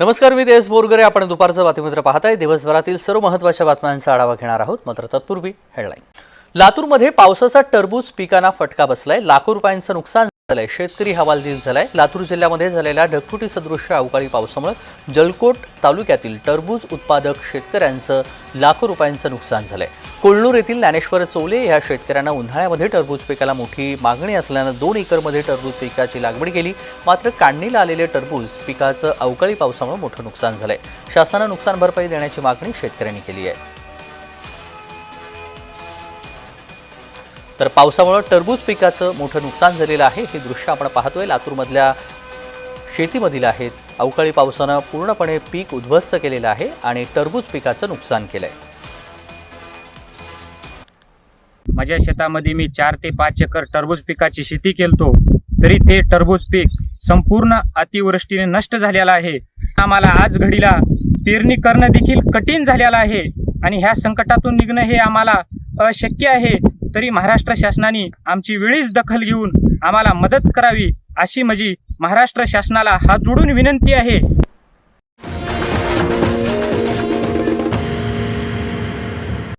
नमस्कार मी देश बोरगरे. आपण दुपारचं बातमीपत्र पाहताय. दिवसभरातील सर्व महत्त्वाच्या बातम्यांचा आढावा घेणार आहोत. मात्र तत्पूर्वी हेडलाईन लातूरमध्ये पावसाचा टरबूज पिकांना फटका बसलाय. लाखो रुपयांचं नुकसान झालंय. शेतकरी हवालदिल झालाय. लातूर जिल्ह्यामध्ये झालेल्या ढगफुटी सदृश्य अवकाळी पावसामुळे जलकोट तालुक्यातील टरबूज उत्पादक शेतकऱ्यांचं लाखो रुपयांचं नुकसान झालंय. कोल्लूर येथील ज्ञानेश्वर चौले या शेतकऱ्यांना उन्हाळ्यामध्ये टरबूज पिकाला मोठी मागणी असल्यानं दोन एकरमध्ये टरबूज पिकाची लागवड केली. मात्र काढणीला आलेले टरबूज पिकाचं अवकाळी पावसामुळे मोठं नुकसान झालंय. शासनानं नुकसान भरपाई देण्याची मागणी शेतकऱ्यांनी केली आहे. तर पावसामुळं टरबूज पिकाचं मोठं नुकसान झालेलं आहे. हे दृश्य आपण पाहतोय. लातूरमधल्या शेतीमधील आहेत. अवकाळी पावसानं पूर्णपणे पीक उद्ध्वस्त केलेलं आहे आणि टरबूज पिकाचं नुकसान केलंय. माझ्या शेतामध्ये मी चार ते पाच एकर टरबूज पिकाची शेती केलतो तरी ते टरबूज पीक संपूर्ण अतिवृष्टीने नष्ट झालेलं आहे. आम्हाला आज घडीला पेरणी करणं देखील कठीण झालेलं आहे आणि ह्या संकटातून निघणं हे आम्हाला अशक्य आहे. तरी महाराष्ट्र शासनाने आमची वेळीच दखल घेऊन आम्हाला मदत करावी अशी माझी महाराष्ट्र शासनाला हात जोडून विनंती आहे.